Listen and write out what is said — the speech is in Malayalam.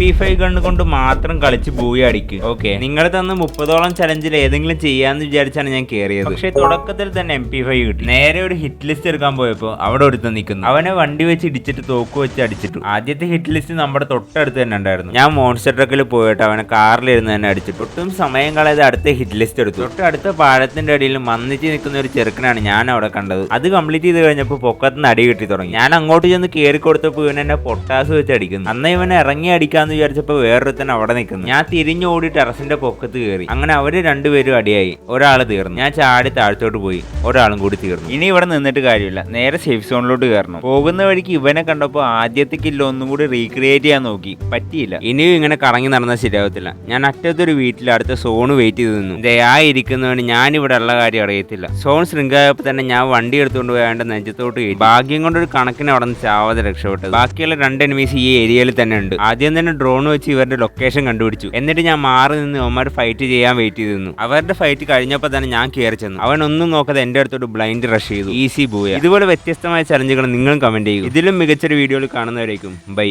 പി ഫൈവ് ഗണ്ണ് കൊണ്ട് മാത്രം കളിച്ച് ബൂയി അടിക്കും. ഓക്കെ നിങ്ങൾ തന്ന മുപ്പതോളം ചലഞ്ചിൽ ഏതെങ്കിലും ചെയ്യാന്ന് വിചാരിച്ചാണ് ഞാൻ കേറിയത്. പക്ഷെ തുടക്കത്തിൽ തന്നെ എം പി ഫൈവ് കിട്ടി. നേരെ ഒരു ഹിറ്റ് ലിസ്റ്റ് എടുക്കാൻ പോയപ്പോൾ അവിടെ ഒരുത്തൻ നിൽക്കുന്നു അവനെ വണ്ടി വെച്ച് ഇടിച്ചിട്ട് തോക്ക് വെച്ച് അടിച്ചിട്ടു. ആദ്യത്തെ ഹിറ്റ് ലിസ്റ്റ് നമ്മുടെ തൊട്ടടുത്ത് തന്നെ ഉണ്ടായിരുന്നു. ഞാൻ മോൺസ്റ്റർ ട്രക്കിൽ പോയിട്ട് അവനെ കാറിലിരുന്ന് തന്നെ അടിച്ചിട്ടു. ഒട്ടും സമയം കളയാതെ അടുത്ത ഹിറ്റ് ലിസ്റ്റ് എടുത്തു. തൊട്ട് അടുത്ത പാഴത്തിന്റെ അടിയിൽ മന്നിച്ച് നിൽക്കുന്ന ഒരു ചെറുക്കനാണ് ഞാൻ അവിടെ കണ്ടത്. അത് കംപ്ലീറ്റ് ചെയ്ത് കഴിഞ്ഞപ്പോൾ പൊക്കത്തിന് അടി കിട്ടി തുടങ്ങി. ഞാൻ അങ്ങോട്ട് ചെന്ന് കയറി കൊടുത്തപ്പോൾ ഇവൻ എന്നെ പൊട്ടാസ് വെച്ച് അടിക്കുന്നു. അന്ന് ഇവനെ ഇറങ്ങി അടിക്കാന്ന് വിചാരിച്ചപ്പോൾ വേറൊരുത്തൻ അവിടെ നിൽക്കുന്നു ഞാൻ തിരിഞ്ഞു ഓടി ടെറസിന്റെ പൊക്കത്ത് കയറി അങ്ങനെ അവർ രണ്ടുപേരും അടിയായി. ഒരാൾ തീർന്നു. ഞാൻ ചാടി താഴത്തോട്ട് പോയി. ഒരാളും കൂടി തീർന്നു. ഇനി ഇവിടെ നിന്നിട്ട് കാര്യമില്ല. നേരെ സേഫ് സോണിലോട്ട് കയറണം. പോകുന്ന വഴിക്ക് ഇവനെ കണ്ടപ്പോൾ ആദ്യത്തെ കില്ല ഒന്നും കൂടി റീക്രിയേറ്റ് ചെയ്യാൻ നോക്കി. പറ്റിയില്ല. ഇനിയും ഇങ്ങനെ കറങ്ങി നടന്നാൽ ശരിയാവത്തില്ല. ഞാൻ അറ്റത്തൊരു വീട്ടിൽ അടുത്ത സോണ് വെയിറ്റ് ചെയ്ത് നിന്നു. ദയാ ഇരിക്കുന്നവന് ഞാൻ ഇവിടെ ഉള്ള കാര്യം അറിയത്തില്ല. സോൺ ശൃംഖലയപ്പോൾ തന്നെ ഞാൻ വണ്ടി എടുത്തുകൊണ്ട് പോയാണ്ട് നെഞ്ചത്തോട്ട് ഭാഗ്യം കൊണ്ടൊരു ഒരു കണക്കിന് അവിടെ നിന്ന് ചാവാതെ രക്ഷപ്പെട്ടത്. ബാക്കിയുള്ള രണ്ട് എനിമീസ് ഈ ഏരിയയിൽ തന്നെ ഉണ്ട്. ആദ്യം തന്നെ ഡ്രോൺ വെച്ച് ഇവരുടെ ലൊക്കേഷൻ കണ്ടുപിടിച്ചു. എന്നിട്ട് ഞാൻ മാറി നിന്ന് അവന്മാർ ഫൈറ്റ് ചെയ്യാൻ വെയിറ്റ് ചെയ്ത് അവരുടെ ഫൈറ്റ് കഴിഞ്ഞപ്പോൾ തന്നെ ഞാൻ കയറി ചെന്നു. അവൻ ഒന്നും നോക്കാതെ എന്റെ അടുത്തോട്ട് ബ്ലൈൻഡ് റഷ് ചെയ്തു. ഈസി പോയ ഇതുപോലെ വ്യത്യസ്തമായ ചലഞ്ചുകൾ നിങ്ങളും കമന്റ് ചെയ്യും. ഇതിലും മികച്ചൊരു വീഡിയോയിൽ കാണുന്നവരേക്കും. ബൈ